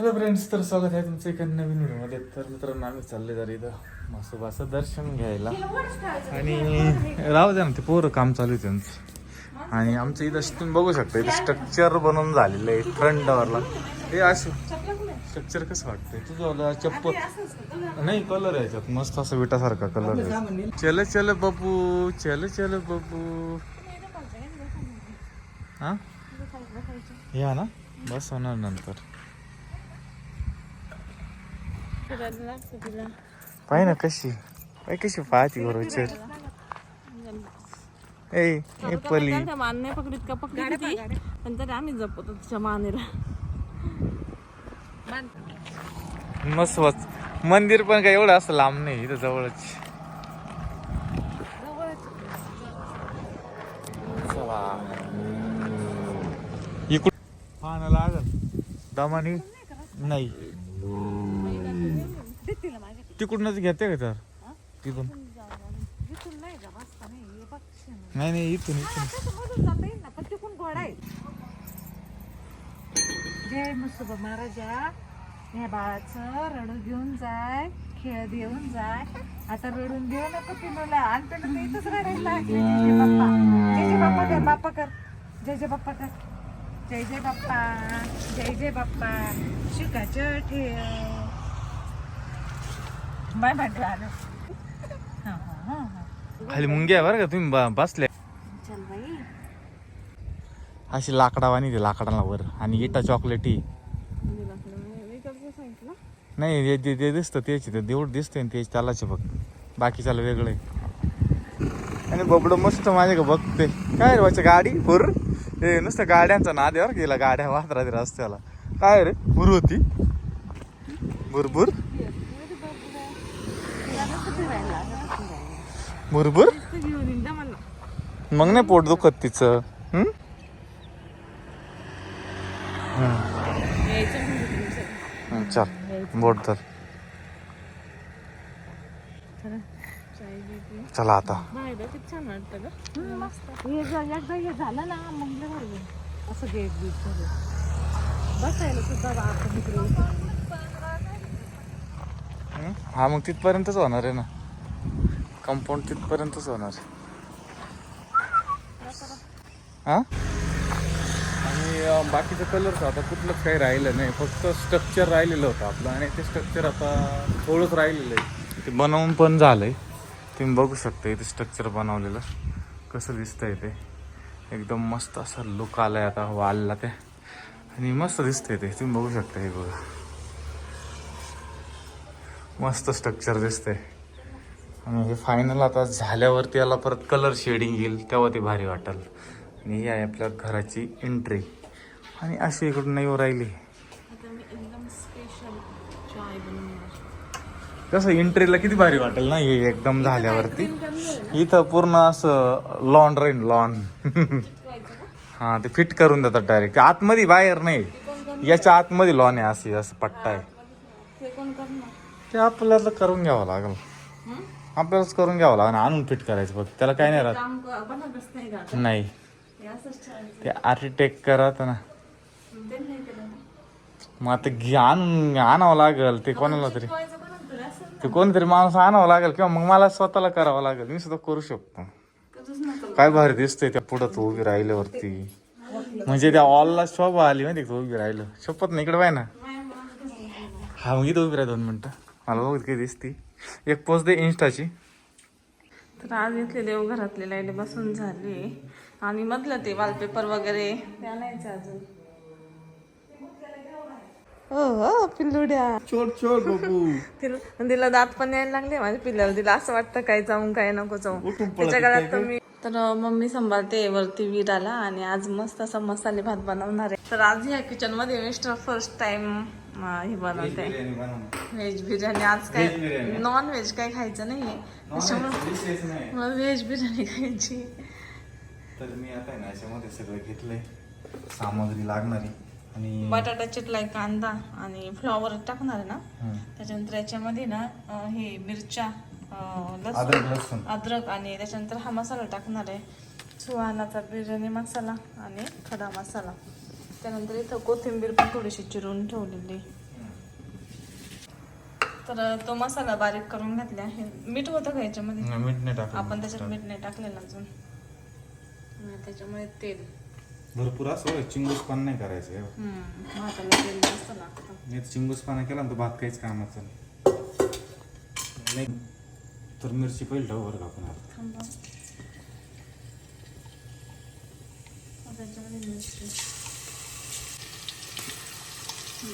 Hello friends तर स्वागत आहे तुमचं एका नवीन व्हिडिओमध्ये. तर मित्रांनो आम्ही चालले जरा इथं मासोबाचं दर्शन घ्यायला. आणि राहू द्या ना ते पोरं काम चालू आहे त्यांचं. आणि आमचं इथं तुम्ही बघू शकता इथं स्ट्रक्चर बनवून झालेलं आहे फ्रंट डोअरला हे असं. स्ट्रक्चर कसं वाटतंय? तुझं चप्पल. नाही कलर आहे याच्यात. मस्त असं विटासारखा कलर आहे. चल चल बाबू चल चल बाबू हा? या ना बस होणार नंतर. पाय ना कशी. पाय कशी पाहती बरोबर ए ए पली. मान नाही पकडीत का पकडली ती पण तरी आम्ही जपतो तिच्या मानेला मस्त. वाच मंदिर पण काय एवढं असं लांब नाही इथं जवळच. इकडून. पाहणं लागल दमानी. नाही. तिकडूनच घेते का तर? तिथून. नाही नाही इथून इथून. जय मसुबा महाराजा. या बाळाचं रडू घेऊन जाय खेळ देऊन जाय. आता रडून देऊ नको पिनूला आणि पिनू तर इथंच रडायला लागली. जय जय बाप्पा. जय जय बाप्पा कर बाप्पा कर. जय जय बाप्पा कर. जय जय बाप्पा. जय जय बाप्पा. शिकाचं ठेव. बाय म्हटलं आलं हा हा हा हा. खाली मुंग्या आहे बरं का तुम्ही ब- बसले चल बाई. अशी लाकडावानी ते लाकडाला वर. आणि इटा चॉकलेटी. नाही जे जे दिसतं त्याची ते देऊळ दिसते ते त्यालाच आहे फक्त बाकीच्याला वेगळं आहे. आणि बबड मस्त माझ्या का बघते. काय रे वाच्या गाडी? फुर हे नुसतं गाड्यांचा नाद आहे बरं गेला गाड्या वाहत राहते रस्त्याला. काय रे? फुर होती. बुरबुर. बरोबर? मग नाही पोट दुखत तिचं. चल बोट तर चला, चला आता. हे? झालं ना मग असं गेट बीट बसायला सुद्धा हा मग तिथपर्यंतच होणार आहे ना. कंपाऊंड तिथपर्यंतच होणार. आहे. हा? आणि बाकीचं कलर्स आता कुठलंच काही राहिलं नाही. फक्त स्ट्रक्चर राहिलेलं होतं आपलं. आणि ते स्ट्रक्चर आता थोडंच राहिलेलं आहे. ते बनवून पण झालंय. तुम्ही बघू शकता इथे स्ट्रक्चर बनवलेलं. कसं दिसतंय ते. एकदम मस्त असं लुक आलाय आता वालला ते. आणि मस्त दिसतंय ते. तुम्ही बघू शकता हे बघा. मस्त स्ट्रक्चर दिसतंय. आणि हे फायनल आता झाल्यावरती याला परत कलर शेडिंग येईल तेव्हा ते भारी वाटेल. आणि ही आहे आपल्या घराची एंट्री आणि अशी इकडून नाही राहिली. कसं एंट्रीला किती भारी वाटेल ना हे एकदम झाल्यावरती? इथं पूर्ण असं लॉन राहील लॉन हा ते फिट करून देतात डायरेक्ट आतमध्ये बाहेर नाही. याच्या आतमध्ये लॉन आहे असे असं पट्टा आहे. ते आपल्याला करून घ्यावं लागेल? आपल्यालाच करून घ्यावं लागेल आणून फिट करायचं फक्त. त्याला काय नाही राहत. काम क- बनवतच नाही का नाही. हे असंच ठेवायचं ते आर्किटेक्ट करत ना. नाही केलं मग आता घे आणून आणावं लागेल. ते कोणाला तरी. ते कोणतरी माणूस आणावं लागेल किंवा मग मला स्वतःला करावं लागेल. मी सुद्धा करू शकतो. कधीच काय भारी दिसतंय त्या पुढं तू उभी राहिल्यावरती. म्हणजे त्या ऑलला शोभा आली माहिती का तू उभी राहिलं? शपथ नाही इकडे बाय ना. हा मग इथं उभी राह दोन मिनिटं. मला बघ काही दिसती. एक पोस्ट दे इन्स्टाची तर आज इथले देवघरातले लाइट बसून झाली. आणि मधलं ते वॉलपेपर वगैरे ते आणायचं अजून. हो हो पिल्लुड्या. छोट छोट बाबू तिला तिला दात पण यायला लागले माझ्या पिल्लाला. तिला असं वाटतं काय जाऊन काय नको जाऊ त्याच्या घरात तर मी तर मम्मी सांभाळते वरती विराला. आणि आज मस्त असा मसाले भात बनवणार आहे. तर आज ह्या किचनमध्ये मिस्टर फर्स्ट टाइम हे बनवते. व्हेज बिर्याणी आज काय नॉन व्हेज काय खायचं नाहीये. त्याच्यामुळे मला व्हेज बिर्याणी खायची. तर मी आता ना याच्यामध्ये सगळं घेतलंय. सामग्री लागणारी. आणि बटाटा चिटलाय कांदा आणि फ्लॉवर टाकणार आहे ना. त्याच्यानंतर याच्यामध्ये ना हे मिरच्या लसूण. अद्रक आणि त्याच्यानंतर हा मसाला टाकणार आहे. सुहानाचा बिर्याणी मसाला आणि खडा मसाला. त्यानंतर इथं कोथिंबीर पण थोडीशी चिरून ठेवलेली. तर तो मसाला बारीक करून घातला आहे. मीठ होतं का याच्यामध्ये? मीठ नाही टाकलं. आपण त्याच्यात मीठ नाही टाकलेलं अजून. त्याच्यामुळे तेल. भरपूर असं चिंगूस पान नाही करायचं भाताला तेल जास्त लागतं. चिंगूस पाना केला तर भात काहीच कामाचं नाही. तर मिरची पहिली ठेव बरं आपण आता त्याच्यामध्ये मिरची.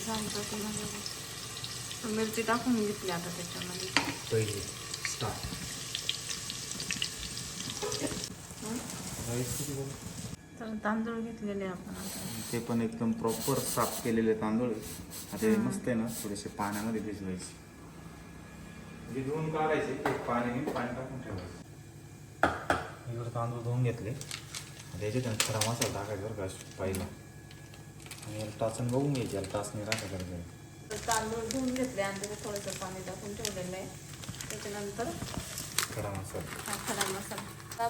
झालं. मिरची टाकून घेतली आता त्याच्यामध्ये. पहिली स्टार्ट तांदूळ घेतलेले आपण ते पण एकदम प्रॉपर साफ केलेले तांदूळ. आता हे मस्त आहे ना थोडेसे पाण्यामध्ये भिजवायचे. म्हणजे धुवून काढायचे ते पाणी टाकून ठेवायचे. इकडे तांदूळ धुवून घेतले. आता याच्यात आहे ना खडा मसाला टाकायचा बरं का पहिला. आणि याला टाचून बघून घ्यायची याला टाचणी राखा करायचं तर तांदूळ धुवून घेतले आणि त्याच्यात थोडंसं पाणी टाकून ठेवलेलं आहे त्याच्यानंतर खडा मसाला हा खडा मसाला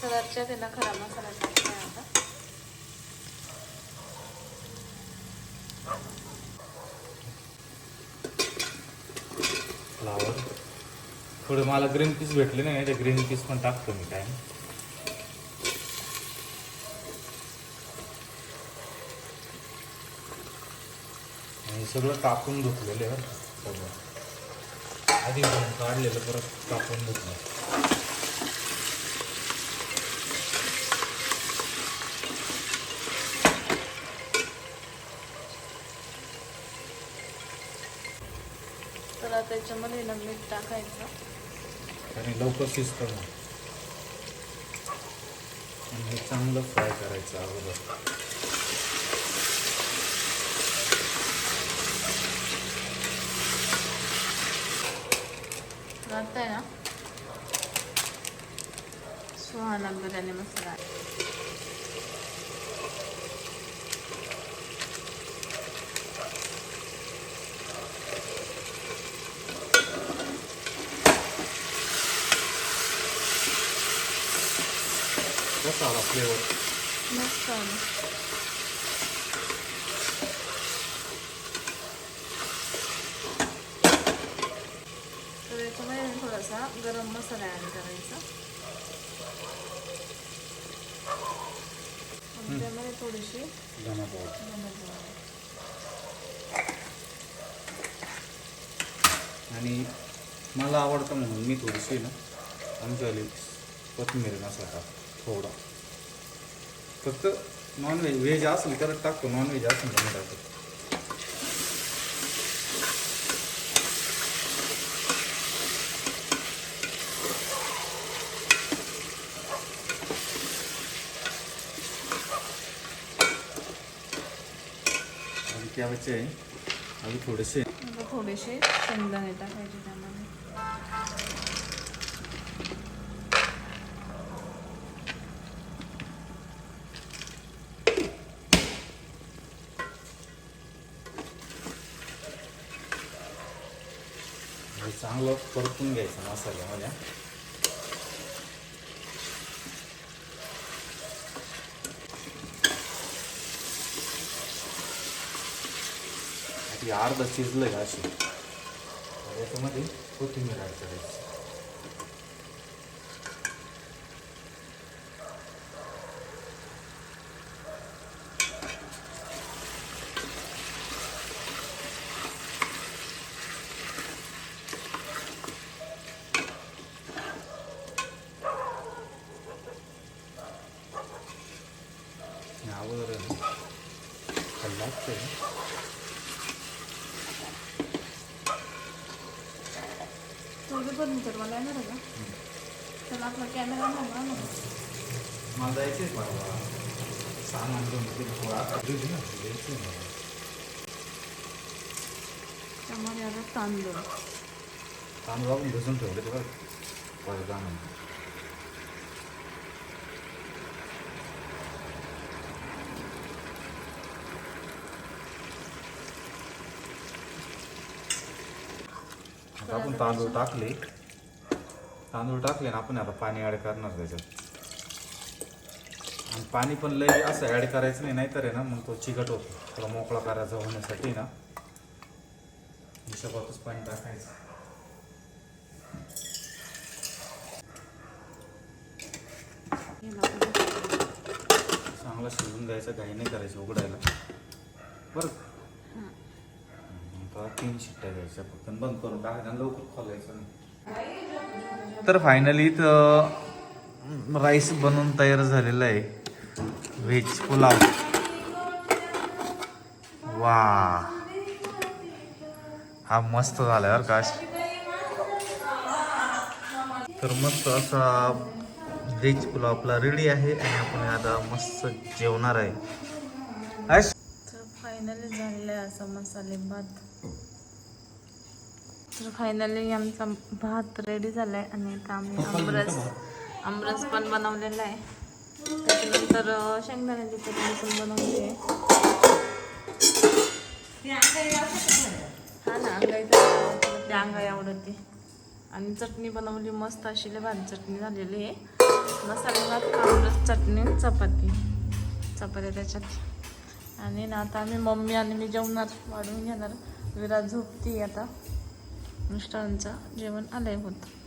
कलरच्या त्याला खडा मसाला टाकला आता फ्लावर थोडे मला ग्रीन पीस भेटले नाही ते ग्रीन पीस पण टाकतो मी काय? आणि सगळं कापून धुतलेलं आहे आधी धुवून काढलेलं परत कापून धुतलं. तर आता त्याच्यामध्ये ना मीठ टाकायचं. आणि लवकर शिजतं मग. हे चांगलं फ्राय करायचं अगोदर. तर आता आहे ना सुहाना बिर्याणी मसाला आहे. कसा आला फ्लेवर मस्त आहे. तर याच्यामध्ये ना थोडासा गरम मसाला ॲड करायचा. त्यामध्ये थोडीशी. आणि मला आवडतं म्हणून मी थोडीशी ना आमच्यावाली कोथिंबीर मसाला थोडा. फक्त नॉनव्हेज व्हेज असेल तर टाकतो नॉनव्हेज असेल तर टाकतो. आणि त्याचे अजून थोडेसे. थोडेसे शेंगदाणे टाकायचे त्यामध्ये. हे चांगलं परतून घ्यायचं मसाल्यामध्ये. ती अर्ध शिजलंय अशी. तर याच्यामध्ये कोथिंबीर ॲड करायची. आणि अगोदर आहे थोडं फर्निचर मला येणार आहे का तर आपला कॅमेरा नव्हता ना. मला जायचं आहे बाबा सामान घेऊन ते थोडा त्यामध्ये आता तांदूळ. तांदूळ आपण भिजून ठेवले ते बघ परत आणून आपण तांदूळ टाकले. तांदूळ टाकले ना आपण आता पाणी ॲड करणार त्याच्यात. आणि पाणी पण लई असं ॲड करायचं नाही नाहीतर आहे ना मग तो चिकट होतो. थोडा मोकळा करायचा होण्यासाठी ना. हिशोबातच पाणी टाकायचं. चांगला शिजून द्यायचा काही नाही करायचं उघडायला. बरं. तीन शिट्ट्या घ्यायच्या फक्त बंद करून टाकायचं आणि लवकर खोलायचं नाही. तर फायनली तर राईस बनवून तयार झालेला आहे. व्हेज पुलाव वा हा मस्त झाला बरं का. तर मस्त असा व्हेज पुलाव आपला रेडी आहे आणि आपण आता मस्त जेवणार आहे आयश? तर फायनली झालेलं आहे असं मसाले भात. तर फायनली आमचा भात रेडी झालाय आणि आता आम्ही आमरस आमरस पण बनवलेला आहे. त्याच्यानंतर शेंगदाण्याची चटणी पण बनवली आहे. हा ना अंगाई तर अंगाई आवडते. आणि चटणी बनवली मस्त अशी लय भारी चटणी झालेली आहे. मसाले भात आमरस चटणी चपाती. चपाती त्याच्यात. आणि ना आता आम्ही मम्मी आणि मी जेवणार वाढून घेणार. विराट झोपती आता. मिस्टरांचं जेवण आलंय होतं.